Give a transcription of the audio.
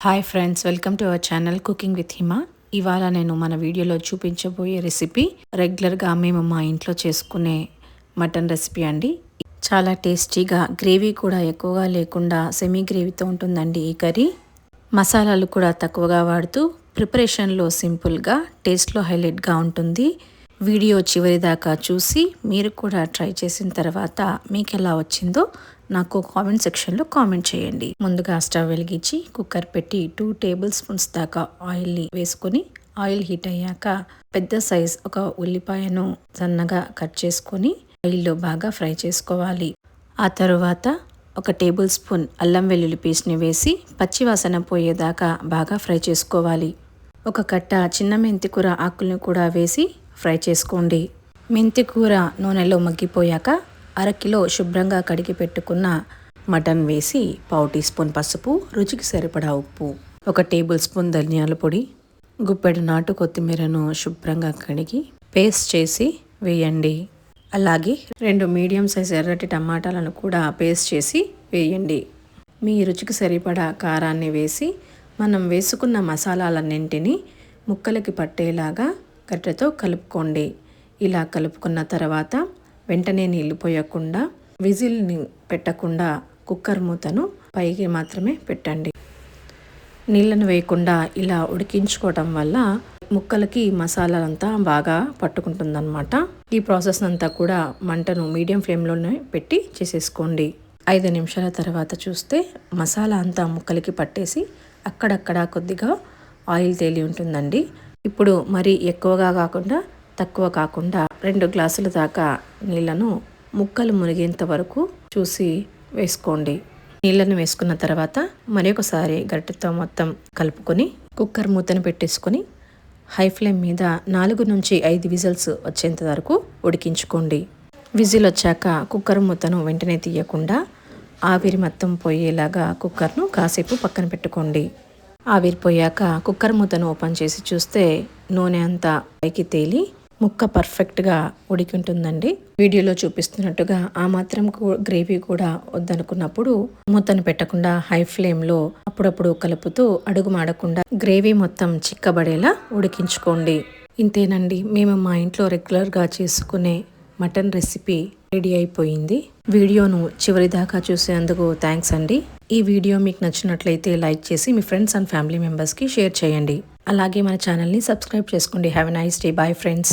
Hi friends welcome to our channel cooking with Hima ఇవాళ నేను మన వీడియోలో చూపించబోయే రెసిపీ రెగ్యులర్గా మేము మా ఇంట్లో చేసుకునే మటన్ రెసిపీ అండి. చాలా టేస్టీగా గ్రేవీ కూడా ఎక్కువగా లేకుండా సెమీ గ్రేవీతో ఉంటుందండి ఈ కర్రీ. మసాలాలు కూడా తక్కువగా వాడుతూ ప్రిపరేషన్లో సింపుల్గా టేస్ట్లో హైలైట్గా ఉంటుంది. వీడియో చివరి దాకా చూసి మీరు కూడా ట్రై చేసిన తర్వాత మీకు ఎలా వచ్చిందో నాకు కామెంట్ సెక్షన్లో కామెంట్ చేయండి. ముందుగా స్టవ్ వెలిగించి కుక్కర్ పెట్టి టూ టేబుల్ స్పూన్స్ దాకా ఆయిల్ని వేసుకొని ఆయిల్ హీట్ అయ్యాక పెద్ద సైజ్ ఒక ఉల్లిపాయను సన్నగా కట్ చేసుకొని ఆయిల్లో బాగా ఫ్రై చేసుకోవాలి. ఆ తరువాత ఒక టేబుల్ స్పూన్ అల్లం వెల్లుల్లి పేస్ట్ని వేసి పచ్చివాసన పోయేదాకా బాగా ఫ్రై చేసుకోవాలి. ఒక కట్ట చిన్న మెంతికూర ఆకుల్ని కూడా వేసి ఫ్రై చేసుకోండి. మెంతి కూర నూనెలో మగ్గిపోయాక అరకిలో శుభ్రంగా కడిగి పెట్టుకున్న మటన్ వేసి పావు టీ స్పూన్ పసుపు రుచికి సరిపడా ఉప్పు ఒక టేబుల్ స్పూన్ ధనియాల పొడి గుప్పెడు నాటు కొత్తిమీరను శుభ్రంగా కడిగి పేస్ట్ చేసి వేయండి. అలాగే రెండు మీడియం సైజ్ ఎర్రటి టమాటాలను కూడా పేస్ట్ చేసి వేయండి. మీ రుచికి సరిపడా కారాన్ని వేసి మనం వేసుకున్న మసాలాలన్నింటినీ ముక్కలకి పట్టేలాగా గడ్డతో కలుపుకోండి. ఇలా కలుపుకున్న తర్వాత వెంటనే నీళ్ళు పోయకుండా విజిల్ని పెట్టకుండా కుక్కర్ మూతను పైకి మాత్రమే పెట్టండి. నీళ్ళను వేయకుండా ఇలా ఉడికించుకోవటం వల్ల ముక్కలకి మసాలాలంతా బాగా పట్టుకుంటుందన్నమాట. ఈ ప్రాసెస్ అంతా కూడా మంటను మీడియం ఫ్లేమ్లోనే పెట్టి చేసేసుకోండి. ఐదు నిమిషాల తర్వాత చూస్తే మసాలా అంతా ముక్కలకి పట్టేసి అక్కడక్కడ కొద్దిగా ఆయిల్ తేలి ఉంటుందండి. ఇప్పుడు మరీ ఎక్కువగా కాకుండా తక్కువ కాకుండా రెండు గ్లాసుల దాకా నీళ్ళను ముక్కలు మునిగేంత వరకు చూసి వేసుకోండి. నీళ్ళను వేసుకున్న తర్వాత మరి ఒకసారి గరిటెతో మొత్తం కలుపుకొని కుక్కర్ మూతను పెట్టేసుకొని హై ఫ్లేమ్ మీద నాలుగు నుంచి ఐదు విజిల్స్ వచ్చేంత వరకు ఉడికించుకోండి. విజిల్ వచ్చాక కుక్కర్ మూతను వెంటనే తీయకుండా ఆవిరి మొత్తం పోయేలాగా కుక్కర్ను కాసేపు పక్కన పెట్టుకోండి. ఆవిరిపోయాక కుక్కర్ మూతను ఓపెన్ చేసి చూస్తే నూనె అంతా పైకి తేలి ముక్క పర్ఫెక్ట్గా ఉడికి ఉంటుందండి వీడియోలో చూపిస్తున్నట్టుగా ఆ మాత్రం గ్రేవీ కూడా వద్దనుకున్నప్పుడు మూతను పెట్టకుండా హై ఫ్లేమ్లో అప్పుడప్పుడు కలుపుతూ అడుగు మాడకుండా గ్రేవీ మొత్తం చిక్కబడేలా ఉడికించుకోండి. ఇంతేనండి మేము మా ఇంట్లో రెగ్యులర్గా చేసుకునే మటన్ రెసిపీ రెడీ అయిపోయింది. వీడియోను చివరి దాకా చూసేందుకు థ్యాంక్స్ అండి. ఈ వీడియో మీకు నచ్చినట్లయితే లైక్ చేసి మీ ఫ్రెండ్స్ అండ్ ఫ్యామిలీ మెంబర్స్కి షేర్ చేయండి. అలాగే మన ఛానల్ని సబ్స్క్రైబ్ చేసుకోండి. Have a nice day bye friends